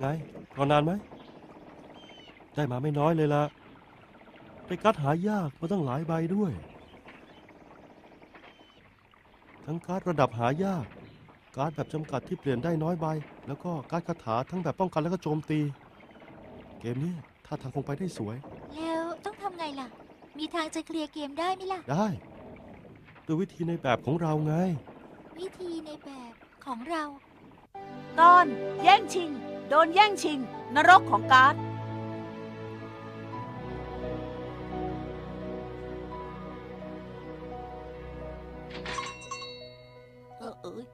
ไงรอนานไหม ได้มาไม่น้อยเลยละได้การ์ดหายากมาตั้งหลายใบด้วย ทั้งการ์ดระดับหายาก การ์ดแบบจำกัดที่เปลี่ยนได้น้อยใบ แล้วก็การ์ดคาถาทั้งแบบป้องกันแล้วก็โจมตี เกมนี้ถ้าทางคงไปได้สวย แล้วต้องทำไงล่ะ มีทางจะเคลียร์เกมได้ไหมล่ะ ได้ด้วยวิธีในแบบของเราไง วิธีในแบบของเรา ตอนแย่งชิง โดนแย่งชิง นรกของการ์ดเออเอย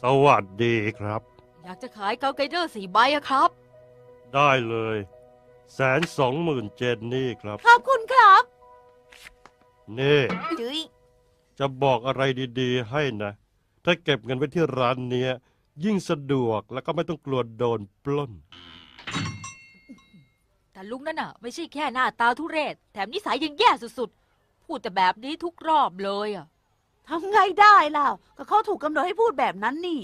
สวัสดีครับ อยากจะขายเกาไกเดอร์สี่ใบอะครับ ได้เลยแสนสองหมื่นเจนนี่ครับ ขอบคุณครับนี่ จุ๊ยจะบอกอะไรดีๆให้นะ ถ้าเก็บเงินไว้ที่ร้านเนี้ย ยิ่งสะดวกแล้วก็ไม่ต้องกลัวโดนปล้น แต่ลุงนั่นน่ะ ไม่ใช่แค่หน้าตาทุเรศ แถมนิสัยยังแย่สุดๆ พูดแต่แบบนี้ทุกรอบเลยอะทำไงได้ล่ะ ก็เขาถูกกำหนดให้พูดแบบนั้นนี่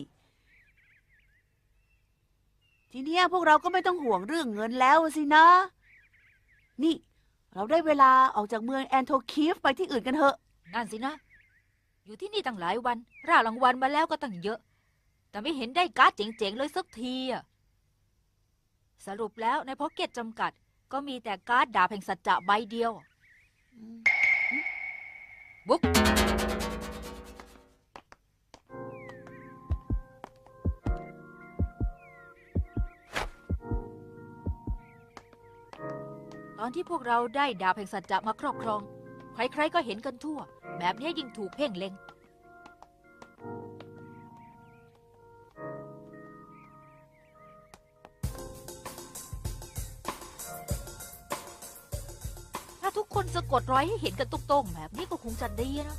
ทีเนี้ยพวกเราก็ไม่ต้องห่วงเรื่องเงินแล้วสินะ นี่ เราได้เวลาออกจากเมืองแอนโทคีฟไปที่อื่นกันเถอะ นั่นสินะ อยู่ที่นี่ตั้งหลายวัน ร่ารางวัลมาแล้วก็ตั้งเยอะ แต่ไม่เห็นได้การ์ดเจ๋งๆเลยสักทีอะสรุปแล้วในพ็อกเก็ตจำกัด ก็มีแต่การ์ดดาบแห่งสัจจะใบเดียว บุ๊กตอนที่พวกเราได้ดาบแห่งสัจจะมาครอบครอง ใครๆก็เห็นกันทั่ว แบบนี้ยิ่งถูกเพ่งเล็ง คนสะกดรอยให้เห็นกันตรงๆแบบนี้ก็คงจะดีนะ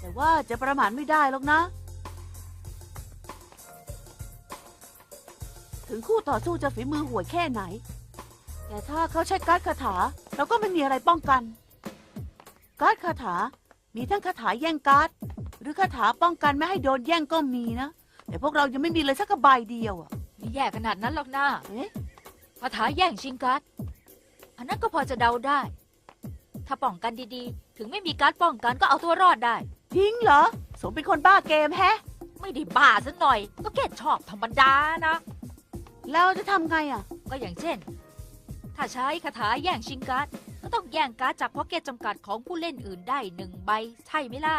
แต่ว่าจะประมาทไม่ได้หรอกนะ ถึงคู่ต่อสู้จะฝีมือห่วยแค่ไหน แต่ถ้าเขาใช้การ์ดคาถา เราก็ไม่มีอะไรป้องกัน การ์ดคาถา มีทั้งคาถาแย่งการ์ด หรือคาถาป้องกันไม่ให้โดนแย่งก็มีนะ แต่พวกเรายังไม่มีเลยสักกระใบเดียวอะไม่แย่ขนาดนั้นหรอกนะเอ๊ะคาถาแย่งชิงการ์ดอันนั้นก็พอจะเดาได้ ถ้าป้องกันดีๆ ถึงไม่มีการ์ดป้องกันก็เอาตัวรอดได้จริงเหรอ สมเป็นคนบ้าเกมแฮะ ไม่ได้บ้าซะหน่อย ก็แค่ชอบธรรมดานะแล้วจะทำไงอะ ก็อย่างเช่น ถ้าใช้คาถาแย่งชิงการ์ดก็ต้องแย่งการ์ดจากพ็อกเก็ตจำกัดของผู้เล่นอื่นได้หนึ่งใบใช่ไหมล่ะ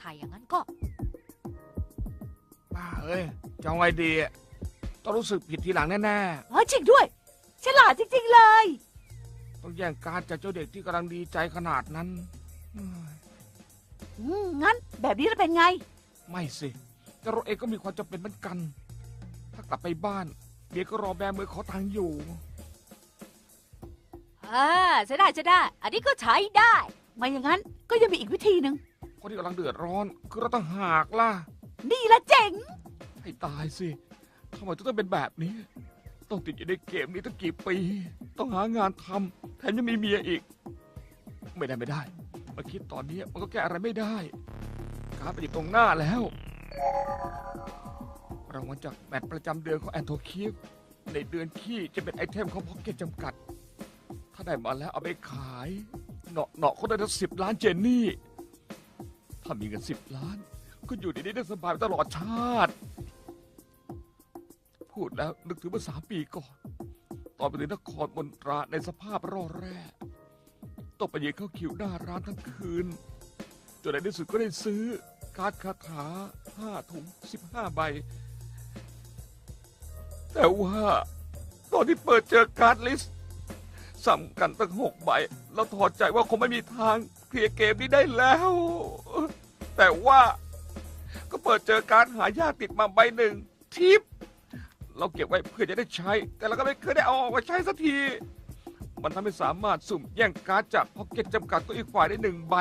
ถ้าอย่างนั้นก็ บ้าเอ้ยจะเอาไงดีอะต้องรู้สึกผิดทีหลังแน่อ๋อจริงด้วย ฉลาดจริง ๆ เลยๆ ต้องแย่งการดจากเจ้าเด็กที่กำลังดีใจขนาดนั้นเอ้ยอืมงั้น แบบนี้จะเป็นไง ไม่สิแต่เราเองก็มีความจำเป็นเหมือนกัน ถ้ากลับไปบ้านเดี๋ยวก็รอแบมือขอตังค์อยู่ อ่าใช้ได้ใช้ได้ อันนี้ก็ใช้ได้ ไม่อย่างนั้นก็ยังมีอีกวิธีหนึ่ง คนที่กำลังเดือดร้อน คือเราต้องหากล่ะ นี่ละเจ๋ง ให้ตายสิทำไมต้องเป็นแบบนี้ ต้องติดอยู่ในเกมนี้ตั้งกี่ปี ต้องหางานทำแถมยังมีเมียอีก ไม่ได้ไม่ได้ มาคิดตอนนี้มันก็แก้อะไรไม่ได้ การดไปอยู่ตรงหน้าแล้วรางวัลจากแมตช์ประจำเดือนของแอนโทคีฟในเดือนขี้จะเป็นไอเทมของพ็อกเก็ตจำกัด ถ้าได้มาแล้วเอาไปขายเนาะเนาะเขาได้ทั้งสิบล้านเจนนี่ ถ้ามีเงินสิบล้าน ก็อยู่ในนี้ได้สบายไปตลอดชาติ พูดแล้วนึกถึงเมื่อสามปีก่อน อนไปถึงนครมนตราในสภาพร่อแร่ต้องไปยืนเข้าคิวหน้าร้านทั้งคืน จนในที่สุดก็ได้ซื้อการ์ดคาถาห้าถุงสิบห้าใบ แต่ว่าตอนที่เปิดเจอการ์ดลิสต์ซ้ำกันตั้งหกใบ แล้วถอดใจว่าคงไม่มีทางเคลียร์เกมนี้ได้แล้ว แต่ว่าก็เปิดเจอการหายากติดมาใบหนึ่งทิป เราเก็บไว้เพื่อจะได้ใช้ แต่เราก็ไม่เคยได้เอาออกมาใช้สักที มันทำให้สามารถสุ่มแย่งการ์ดจากพ็อกเก็ตจำกัดตัวอีกฝ่ายได้หนึ่งใบ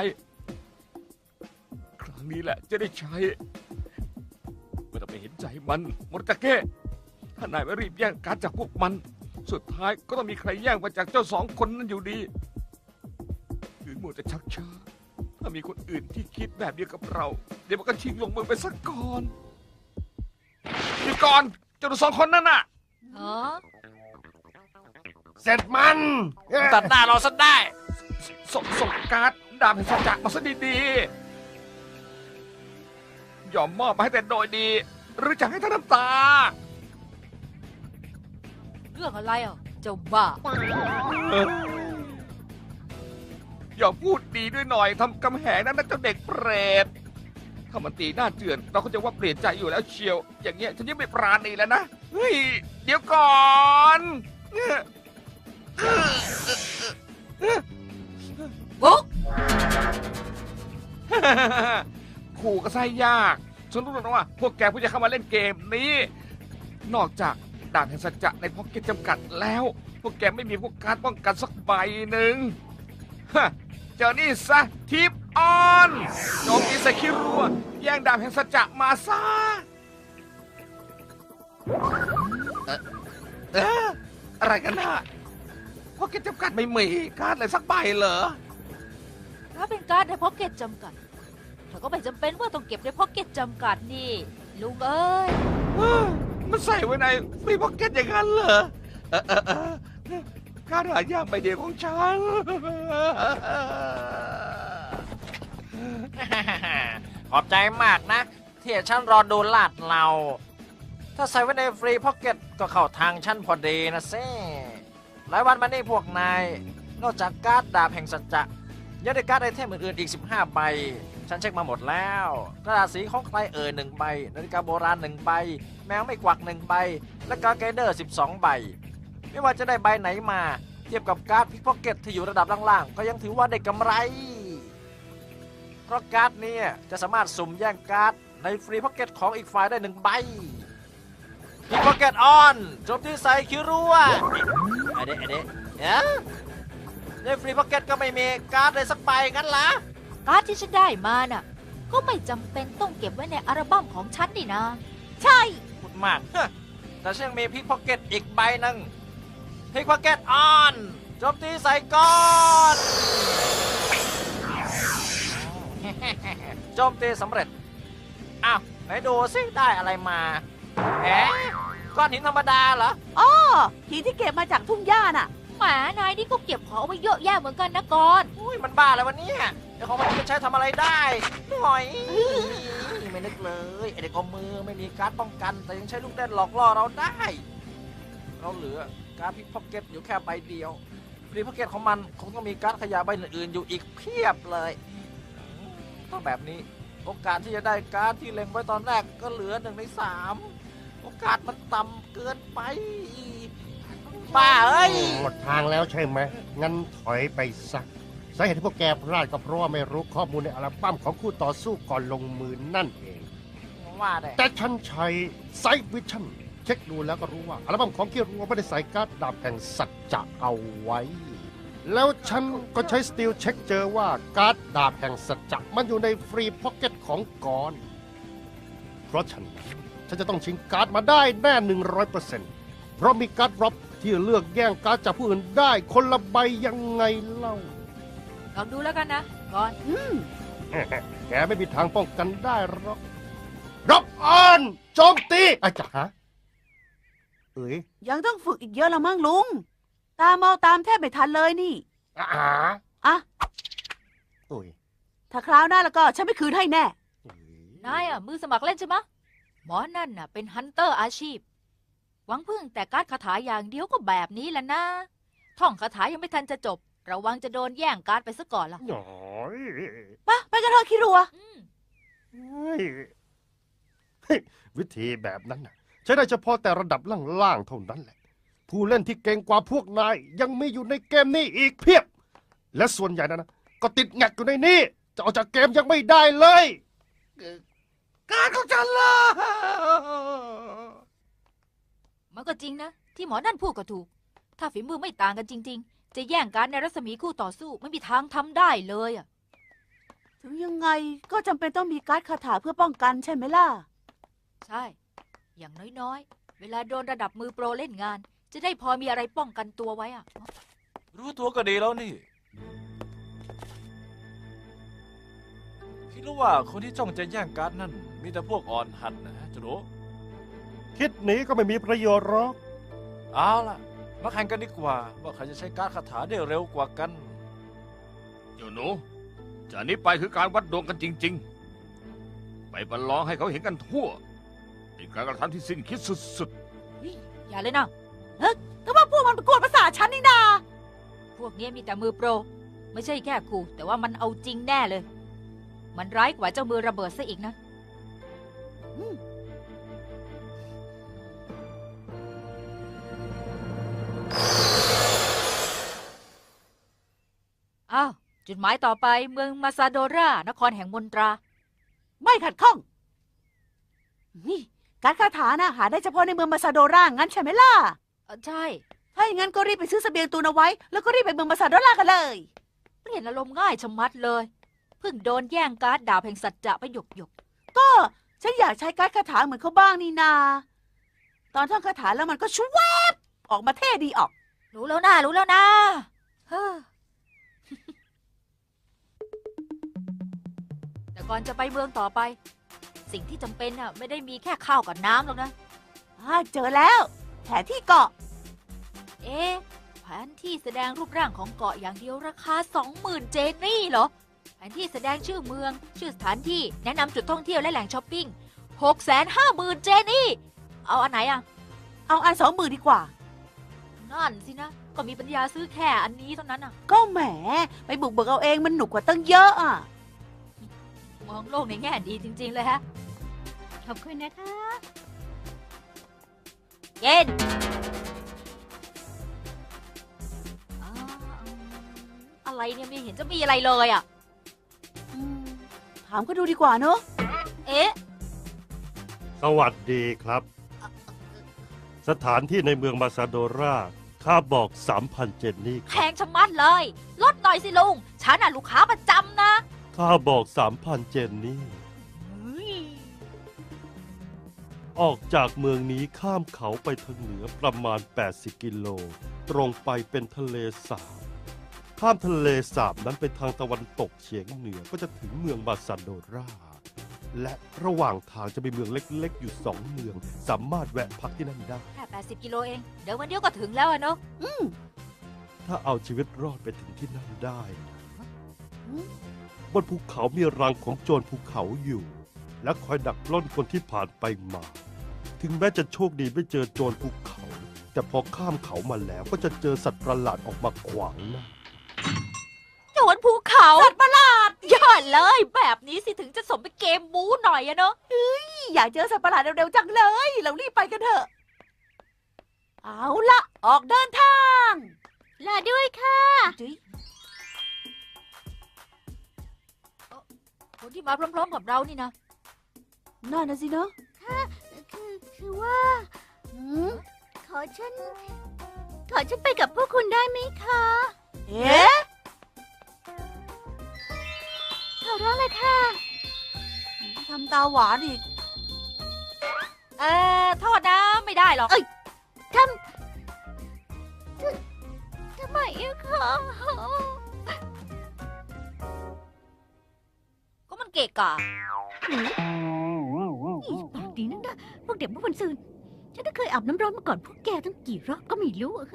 ครั้งนี้แหละจะได้ใช้ไม่ต้องไปเห็นใจมันมดกาเก้ถ้านายไม่รีบแย่งการ์ดจากพวกมัน สุดท้ายก็ต้องมีใครแย่งมาจากเจ้าสองคนนั้นอยู่ดีหรือมัวแต่ชักช้า ถ้ามีคนอื่นที่คิดแบบเดียวกับเรา เดี๋ยวมันก็ชิงลงมือไปสักก่อนนี่ก่อน จ้าหนูสองคนนั่นน่ะ อ๋อ เสร็จมันเอ้ยตัดหน้าเราซะได้ส่งส่งการ์ดดาบแห่งสัจจะมาซะดีๆยอมมอบมาให้แต่โดยดี หรือจะให้ทั้งน้ำตา เรื่องอะไรอะ เจ้าบ้า อย่าพูดดีด้วยหน่อยทำกำแหงนั้นนะเจ้าเด็กเปรต ถ้ามันตีหน้าเจือน เราก็จะว่าเปลี่ยนใจอยู่แล้วเชียว อย่างเงี้ยฉันยังไม่ปราณีแล้วนะเฮ้ยเดี๋ยวก่อนเนี่ยบุ๊กขู่ก็ใช่ยาก ฉันรู้แล้วนะว่าพวกแกเพิ่งจะเข้ามาเล่นเกมนี้ นอกจากด่านแห่งสัจจะในพ็อกเก็ตจำกัดแล้ว พวกแกไม่มีพวกการดป้องกันสักใบหนึ่งฮะ เจอนี่ซะทิปออนโจมตีใส่คิรัวแย่งดาบแห่งสัจจะมาซะเอ๊ะเอ๊ะอะไรกันนะพ็อกเก็ตจำกัดไม่มีการดเลยสักใบเหรอ ถ้าเป็นการ์ดในพ็อกเก็ตจำกัดเธอก็ไม่จำเป็นว่าต้องเก็บในพ็อกเก็ตจำกัดนี่ ลุงเอ้ย เอ้อมันใส่ไว้ในฟรีพ็อกเก็ตอย่างนั้นเหรอเออเออเออ กาหายากใบเดียวของฉัน ขอบใจมากนะ ที่ฉันรอดูลาดเรา ถ้าใส่ไว้ในฟรีพ็อกเก็ตก็เข้าทางฉันพอดีนะซิหลายวันมานี่พวกนาย นอกจากการ์ดดาบแห่งสัจจะยังได้การ์ดไอเทมอื่นๆอีก 15 ใบ ฉันเช็คมาหมดแล้ว กระดาษสีของใครเอ่ยหนึ่งใบ นาฬิกาโบราณหนึ่งใบ แมวไม่กวักหนึ่งใบ และการ์ดไกเดอร์ 12 ใบ ไม่ว่าจะได้ใบไหนมา เทียบกับการ์ดพิกพ็อกเก็ตที่อยู่ระดับล่างๆ ก็ยังถือว่าได้กำไร เพราะการ์ดเนี้จะสามารถสุ่มแย่งการ์ดในฟรีพ็อกเก็ตของอีกฝ่ายได้หนึ่งใบพิกพ็อกเก็ตออนโจมที่ใส่คิรัวไอเด็ไอเด็เอ๊ะในฟรีพ็อกเก็ตก็ไม่มีการ์ดเลยสักใบงั้นล่ะการ์ดที่ฉันได้มาน่ะ ก็ไม่จำเป็นต้องเก็บไว้ในอัลบั้มของฉันนี่นะ ใช่ พูดมากฮะแต่ฉันยังมีพิกพ็อกเก็ตอีกใบหนึ่ง พิกพ็อกเก็ตออนโจมตีใส่ก้อนโจมตีสำเร็จ อ้าว ไหนดูซิได้อะไรมาแหมก้อนหินธรรมดาเหรอ อ้อหินที่เก็บมาจากทุ่งหญ้าน่ะแหมนายนี่ก็เก็บของเอาไว้เยอะแยะเหมือนกันนะกอนอุ้ยมันบ้าอะไรวะเนี่ยเดี๋ยวของมันจะใช้ทำอะไรได้หน่อย ไม่นึกเลยไอเด็กเอามือไม่มีการดป้องกัน แต่ยังใช้ลูกเล่นหลอกล่อเราได้ เราเหลือ การดพิกพ็อกเก็ตอยู่แค่ใบเดียวฟรีพ็อกเก็ตของมันคงต้องมีการดขยะใบอื่นๆอยู่อีกเพียบเลยอืมต้องแบบนี้โอกาสที่จะได้การดที่เล็งไว้ตอนแรกก็เหลือหนึ่งในสามโอกาสมันต่ำเกินไปบ้าเอ้ยหมดทางแล้วใช่ไหมงั้นถอยไปสักสาเหตุที่พวกแกพลาดก็เพราะว่าไม่รู้ข้อมูลในอัลบั้มของคู่ต่อสู้ก่อนลงมือนั่นเองว่าได้แต่ฉันใช้ไซต์วิชั่น เช็คดูแล้วก็รู้ว่าอัลบั้มของเกียรัวไม่ได้ใส่การ์ดดาบแห่งสัจจะเอาไว้ แล้วฉันก็ใช้สติลเช็คเจอว่าการ์ดดาบแห่งสัจจะมันอยู่ในฟรีพ็อกเก็ตของกอน เพราะฉะนั้นฉันจะต้องชิงการ์ดมาได้แน่หนึ่งร้อยเปอร์เซ็นต์เพราะมีการ์ดร็อบที่เลือกแย่งการ์ดจากผู้อื่นได้คนละใบยังไงเล่า ลองดูแล้วกันนะกอนอืมแกไม่มีทางป้องกันได้หรอกรับออนโจมตีอาจารย์ เอ๋ยยังต้องฝึกอีกเยอะละมั้งลุง ตามเมาตามแทบไม่ทันเลยนี่อาอะเอ๋ยถ้าคราวหน้าแล้วก็ฉันไม่คืนให้แน่ เอ๋ยนายอะมือสมัครเล่นใช่ไหมะหมอนั่นน่ะเป็นฮันเตอร์อาชีพ หวังพึ่งแต่การดคาถาอย่างเดียวก็แบบนี้แหละนะ ท่องคาถายังไม่ทันจะจบ ระวังจะโดนแย่งการดไปซะก่อนล่ะ หน่อยปะไปกันเถอะคิรัว อืม เฮ้ยเฮ้ยวิธีแบบนั้นน่ะ ใช้ได้เฉพาะแต่ระดับล่างๆเท่านั้นแหละ ผู้เล่นที่เก่งกว่าพวกนาย ยังมีอยู่ในเกมนี้อีกเพียบ และส่วนใหญ่นะนะก็ติดแงกอยู่ในนี้ จะออกจากเกมยังไม่ได้เลย การของฉันล่ะมันก็จริงนะ ที่หมอนั่นพูดก็ถูก ถ้าฝีมือไม่ต่างกันจริง ๆ จะแย่งการดในรัศมีคู่ต่อสู้ไม่มีทางทำได้เลยอะถึงยังไงก็จำเป็นต้องมีการ์ดคาถาเพื่อป้องกันใช่ไหมล่ะ ใช่ อย่างน้อยๆ เวลาโดนระดับมือโปรเล่นงาน จะได้พอมีอะไรป้องกันตัวไว้อะรู้ตัวก็ดีแล้วนี่ คิดรู้ว่าคนที่จ้องจะแย่งการ์ดนั่น มีแต่พวกอ่อนหัดนะจะรู้คิดหนีก็ไม่มีประโยชน์หรอก เอาล่ะ มาแข่งกันดีกว่า ว่าใครจะใช้การดคาถาได้เร็วกว่ากันเจ้าหนูจากนี้ไปคือการวัดดวงกันจริง ๆ ไปประลองให้เขาเห็นกันทั่ว เป็นการกระทำที่สิ้นคิดสุดอย่าเลยนะแต่ว่าพวกมันไปกวนภาษาฉันนี่นา พวกนี้มีแต่มือโปร ไม่ใช่แค่ครูแต่ว่ามันเอาจริงแน่เลย มันร้ายกว่าเจ้ามือระเบิดซะอีกนะอ้าว จุดหมายต่อไปเมืองมาซาโดรานครแห่งมนตรา ไม่ขัดข้อง นี่ การดคาถานะหาได้เฉพาะในเมืองมาซาโดรางั้นใช่ไหมล่ะ เอ่อใช่ ถ้าอย่างนั้นก็รีบไปซื้อเสบียงตูนเอาไว้ แล้วก็รีบไปเมืองมาซาโดรากันเลย เปลี่ยนอารมณ์ง่ายชะมัดเลย เพิ่งโดนแย่งการ์ดดาบแห่งสัจจะไปหยกหยกก็ฉันอยากใช้การดคาถาเหมือนเขาบ้างนี่นา ตอนท่องคาถาแล้วมันก็ชวบออกมาเท่ดีออก ๆรู้แล้วนะรู้แล้วนะเฮ้อ แต่ก่อนจะไปเมืองต่อไป สิ่งที่จำเป็นอะไม่ได้มีแค่ข้าวกับน้ำหรอกนะอ่าเจอแล้ว แผนที่เกาะ เอ๊ะแผนที่แสดงรูปร่างของเกาะอย่างเดียวราคา 20,000 เจนนี่เหรอ แผนที่แสดงชื่อเมือง ชื่อสถานที่แนะนำจุดท่องเที่ยวและแหล่งช้อปปิ้ง650,000 เจนนี่ เอาอันไหนอะ เอาอันสองหมื่นดีกว่า นั่นสินะ ก็มีปัญญาซื้อแค่อันนี้เท่านั้นอะ ก็แหม ไปบุกเบิกเอาเองมันหนุกกว่าตั้งเยอะอะ มองโลกในแง่ดีจริง ๆ เลยฮะ ขอบคุณนะคะ เย็นอ่าอะไรเนี่ยไม่เห็นจะมีอะไรเลยอะ อืมถามก็ดูดีกว่าเนอะเอ๊ะ สวัสดีครับ สถานที่ในเมืองมาซาโดราค่าบอก 3,000 เจนนี่คแพรับ งชะมัดเลย ลดหน่อยสิลุง ฉันอะลูกค้าประจำนะ ค่าบอก3,000เจนนี่เฮ้ยออกจากเมืองนี้ข้ามเขาไปทางเหนือประมาณ 80 กิโล ตรงไปเป็นทะเลสาบ ข้ามทะเลสาบนั้นไปทางตะวันตกเฉียงเหนือก็จะถึงเมืองมาซาโดราและระหว่างทางจะมีเมืองเล็กๆ อยู่สองเมือง สามารถแวะพักที่นั่นได้ แค่ 80 กิโลเอง เดี๋ยววันเดียวก็ถึงแล้วอะเนาะ ถ้าเอาชีวิตรอดไปถึงที่นั่นได้นะอืม บนภูเขามีรังของโจรภูเขาอยู่ และคอยดักปล้นคนที่ผ่านไปมา ถึงแม้จะโชคดีไม่เจอโจรภูเขา แต่พอข้ามเขามาแล้วก็จะเจอสัตว์ประหลาดออกมาขวางหน้าโจรภูเขาสัตว์ประหลาดยอดเลย แบบนี้สิถึงจะสมเป็นเกมบู๊หน่อยอะเนาะอยากเจอสัตว์ประหลาดเร็วๆจังเลย เรารีบไปกันเถอะ เอาละออกเดินทาง ลาด้วยค่ะ จุ๊ย คนที่มาพร้อมๆกับเรานี่นะนั่นนะสิเนอะคือคือว่าอืมขอฉัน ขอฉันไปกับพวกคุณได้ไหมคะเอ๊ะขอร้องเลยค่ะทำตาหวานอีก เอ่อโทษนะไม่ได้หรอก เอ้ยทำไมอะคะ เกะกะนี่ปากดีนักนะพวกเด็กพวกคนซืนฉันก็เคยอาบน้ำร้อนมาก่อนพวกแกตั้งกี่รอบก็ไม่รู้อะ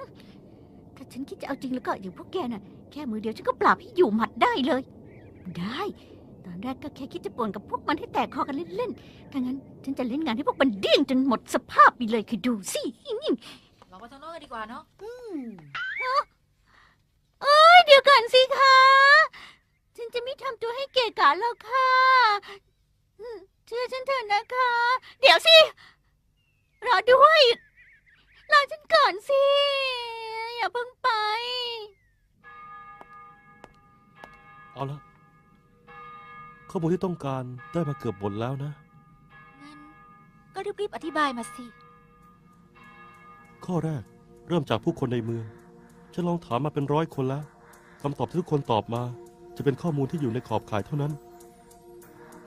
ถ้าฉันคิดจะเอาจริงแล้วก็อย่างพวกแกน่ะแค่มือเดียวฉันก็ปราบให้อยู่หมัดได้เลย ได้ ตอนแรกก็แค่คิดจะป่วนกับพวกมันให้แตกคอกันเล่นๆถ้างั้นฉันจะเล่นงานให้พวกมันเดี้ยงจนหมดสภาพไปเลยคือดูสินี่ลองไปทางโน้นกันดีกว่าเนาะอืมเอ้ยเดี๋ยวก่อนสิคะ ฉันจะไม่ทำตัวให้เกะกะหรอกค่ะอืมเชื่อฉันเถอะนะคะ เดี๋ยวสิ รอด้วย รอฉันก่อนสิ อย่าเพิ่งไป เอาละข้อมูลที่ต้องการได้มาเกือบหมดแล้วนะ งั้น ก็รีบๆอธิบายมาสิ ข้อแรกเริ่มจากผู้คนในเมือง ฉันลองถามมาเป็นร้อยคนแล้วคำตอบที่ทุกคนตอบมา จะเป็นข้อมูลที่อยู่ในขอบข่ายเท่านั้น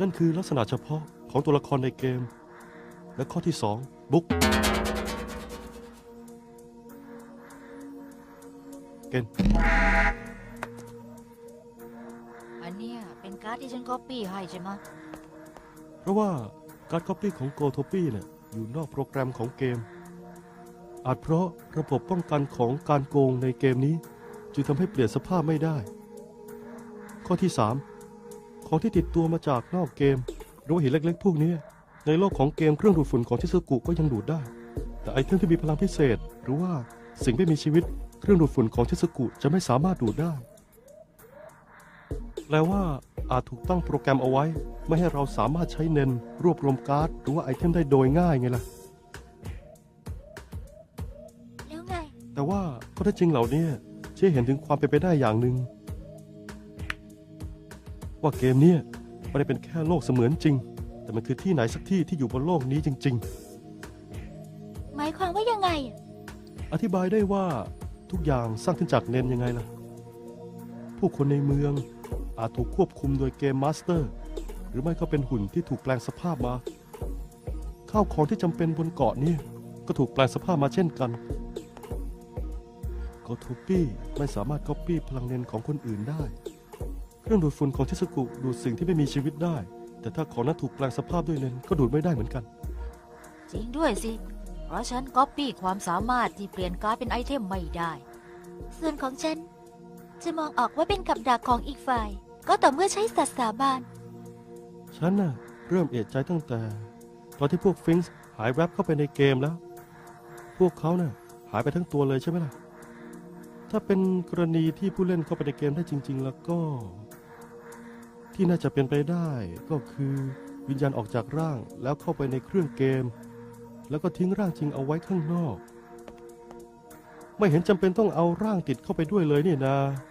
นั่นคือลักษณะเฉพาะของตัวละครในเกม และข้อที่สองบุ๊กเกนอันเนี้ยเป็นการ์ดที่ฉันก๊อปปี้ให้ใช่ไหมะเพราะว่าการ Copy ของ Go t o p y เนี่ยอยู่นอกโปรแกรมของเกม อาจเพราะระบบป้องกันของการโกงในเกมนี้ จึงทำให้เปลี่ยนสภาพไม่ได้ ข้อที่ 3 ของที่ติดตัวมาจากนอกเกมหรือว่าหินเล็กๆพวกนี้ในโลกของเกมเครื่องดูดฝุ่นของชิซึกุก็ยังดูดได้ แต่ไอเทมที่มีพลังพิเศษ หรือว่าสิ่งไม่มีชีวิตเครื่องดูดฝุ่นของชิซึกุจะไม่สามารถดูดได้แปลว่าอาจถูกตั้งโปรแกรมเอาไว้ ไม่ให้เราสามารถใช้เน้นรวบรวมการ์ดหรือว่าไอเทมได้โดยง่ายไงล่ะ แล้วไง แต่ว่าข้อเท็จจริงเหล่านี้ชี้ให้เห็นถึงความเป็นไปได้อย่างหนึ่ง ว่าเกมเนี้ไม่ได้เป็นแค่โลกเสมือนจริง แต่มันคือที่ไหนสักที่ที่อยู่บนโลกนี้จริง หมายความว่ายังไง ๆ อธิบายได้ว่าทุกอย่างสร้างขึ้นจากเนนยังไงล่ะ ผู้คนในเมืองอาจถูกควบคุมโดยเกมมาสเตอร์ หรือไม่ก็เป็นหุ่นที่ถูกแปลงสภาพมา ข้าวของที่จำเป็นบนเกาะนี้ก็ถูกแปลงสภาพมาเช่นกันโกทูปี้ไม่สามารถก๊อปปี้พลังเนนของคนอื่นได้เค รื่องดูดฝุ่นของเทสกุดูดสิ่งที่ไม่มีชีวิตได้ แต่ถ้าของนั้นถูกแปลงสภาพด้วยเนนก็ดูดไม่ได้เหมือนกัน จริงด้วยสิ เพราะฉันก๊อปปี้ความสามารถที่เปลี่ยนการ์ดเป็นไอเทมไม่ได้ ส่วนของฉัน จะมองออกว่าเป็นกับดักของอีกฝ่าย ก็ต่อเมื่อใช้สัตว์สาบาน ฉันน่ะเริ่มเอะใจตั้งแต่ ตอนที่พวกฟิงส์หายแวบเข้าไปในเกมแล้ว พวกเขาน่ะหายไปทั้งตัวเลยใช่ไหมล่ะ ถ้าเป็นกรณีที่ผู้เล่นเข้าไปในเกมได้จริง ๆ แล้วก็ ที่น่าจะเป็นไปได้ก็คือวิญญาณออกจากร่างแล้วเข้าไปในเครื่องเกม แล้วก็ทิ้งร่างจริงเอาไว้ข้างนอก ไม่เห็นจำเป็นต้องเอาร่างติดเข้าไปด้วยเลยนี่นา